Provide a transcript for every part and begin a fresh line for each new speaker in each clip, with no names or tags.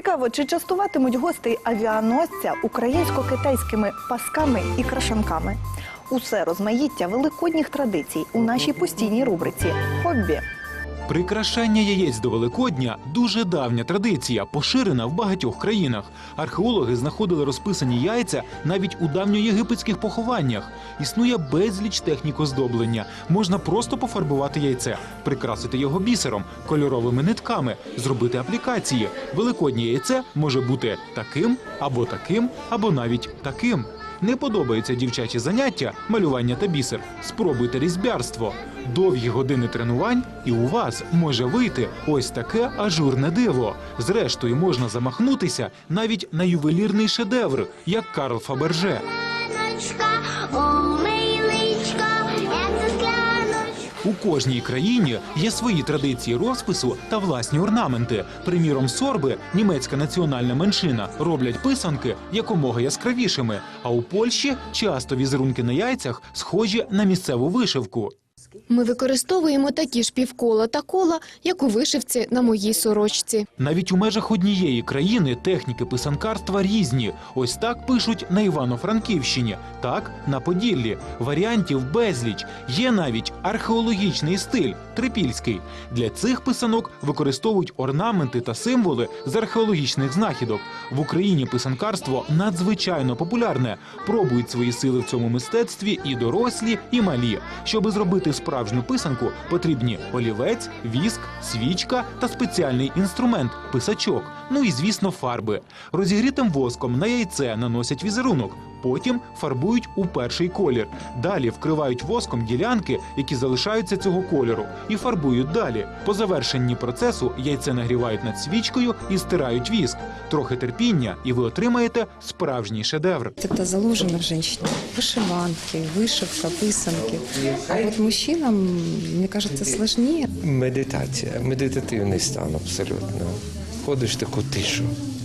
Цікаво, чи частуватимуть гостей авіаносця українсько-китайськими пасками і крашанками? Усе розмаїття великодніх традицій у нашій постійній рубриці Хобі.
Прикрашання яєць до Великодня дуже давня традиція, поширена в багатьох країнах. Археологи знаходили розписані яйця навіть у давньоєгипетських похованнях. Існує безліч технік оздоблення. Можна просто пофарбувати яйце, прикрасити його бісером, кольоровими нитками, зробити аплікації. Великоднє яйце може бути таким, або таким, або навіть таким. Не подобаються дівчачі заняття, малювання та бісер. Спробуйте різьбярство. Довгі години тренувань, і у вас може вийти ось таке ажурне диво. Зрештою, можна замахнутися навіть на ювелірний шедевр, як Карл Фаберже. У кожній країні є свої традиції розпису та власні орнаменти. Приміром, сорби, німецька національна меншина, роблять писанки якомога яскравішими. А у Польщі часто візерунки на яйцях схожі на місцеву вишивку.
Ми використовуємо такі ж півкола та кола, як у вишивці на моїй сорочці.
Навіть у межах однієї країни техніки писанкарства різні. Ось так пишуть на Івано-Франківщині, так на Поділлі. Варіантів безліч. Є навіть археологічний стиль трипільський. Для цих писанок використовують орнаменти та символи з археологічних знахідок. В Україні писанкарство надзвичайно популярне. Пробують свої сили в цьому мистецтві і дорослі, і малі. Щоби зробити справжню писанку, потрібні олівець, віск, свічка та спеціальний інструмент писачок. Ну і звісно, фарби. Розігрітим воском на яйце наносять візерунок Потім фарбують у перший колір. Далі вкривають воском ділянки, які залишаються цього кольору, і фарбують далі. По завершенні процесу яйце нагрівають над свічкою і стирають віск. Трохи терпіння, і ви отримаєте справжній шедевр.
Это заложено в женщине. Вышиванки, вышивка, писанки. А вот мужчинам, мне кажется, сложнее.
Медитація, медитативний стан абсолютно. Ходиш в таку тишу,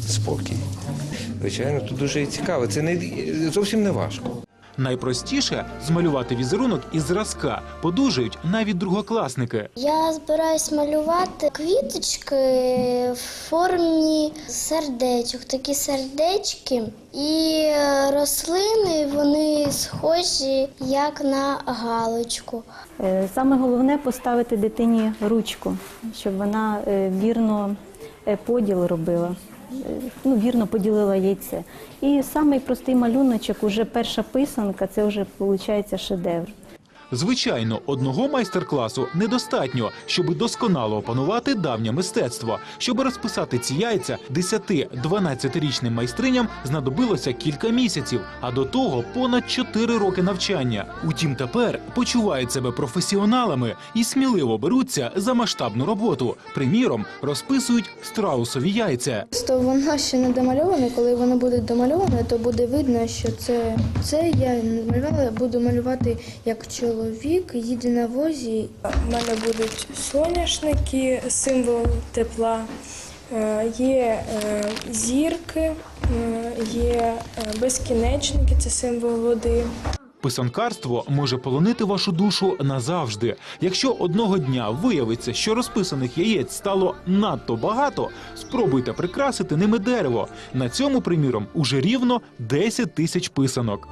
спокій. Звичайно, тут дуже цікаво. Це не зовсім не важко.
Найпростіше змалювати візерунок із зразка подужають навіть другокласники.
Я збираюсь малювати квіточки в формі сердечок, такі сердечки. І е, рослини вони схожі як на галочку.
Е, Саме головне поставити дитині ручку, щоб вона е, вірно поділ робила, е, ну, вірно поділила яйце. І самий простий малюночок, уже перша писанка, це вже виходить шедевр.
Звичайно, одного майстер-класу недостатньо, щоб досконало опанувати давнє мистецтво. Щоб розписати ці яйця, 10-12-річним майстриням знадобилося кілька місяців, а до того понад 4 роки навчання. Утім, тепер почувають себе професіоналами і сміливо беруться за масштабну роботу. Приміром, розписують страусові яйця.
То воно ще не домальоване. Коли воно буде домальоване, то буде видно, що це, це я малювала, буду малювати як чоловік їде на возі.
У мене будуть соняшники, символ тепла. Е, Є е, зірки, е, є безкінечники, це символ води.
Писанкарство може полонити вашу душу назавжди. Якщо одного дня виявиться, що розписаних яєць стало надто багато, спробуйте прикрасити ними дерево. На цьому, приміром, уже рівно 10 тисяч писанок.